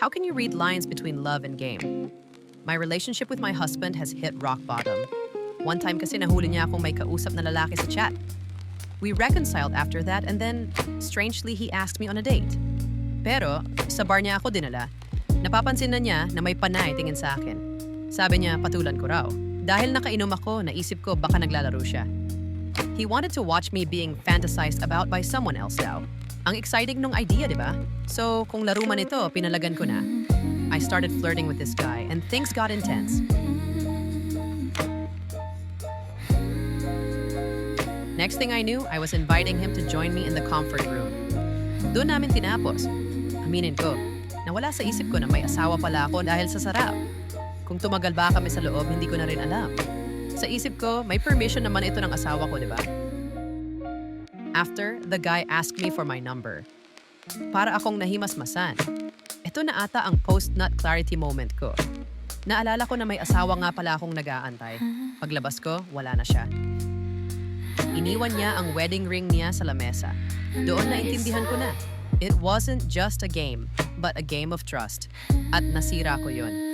How can you read lines between love and game? My relationship with my husband has hit rock bottom. One time kasi nahuli niya akong may kausap na lalaki sa chat. We reconciled after that and then, strangely, he asked me on a date. Pero, sa bar niya ako dinala. Napapansin na niya na may panay tingin sa akin. Sabi niya, patulan ko raw. Dahil nakainom ako, naisip ko baka naglalaro siya. He wanted to watch me being fantasized about by someone else daw. Ang exciting nung idea, di ba? So, kung laro man ito, pinalagan ko na. I started flirting with this guy and things got intense. Next thing I knew, I was inviting him to join me in the comfort room. Doon namin tinapos. Aminin ko, nawala sa isip ko na may asawa pala ako dahil sa sarap. Kung tumagal ba kami sa loob, hindi ko na rin alam. Sa isip ko, may permission naman ito ng asawa ko, di ba? After, the guy asked me for my number. Para akong nahimasmasan. Ito na ata ang post-nut clarity moment ko. Naalala ko na may asawa nga pala akong nag-aantay. Paglabas ko, wala na siya. Iniwan niya ang wedding ring niya sa lamesa. Doon naintindihan ko na. It wasn't just a game, but a game of trust. At nasira ko yun.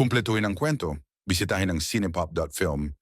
Kumpletuhin ang kwento, bisitahin ang cinepop.film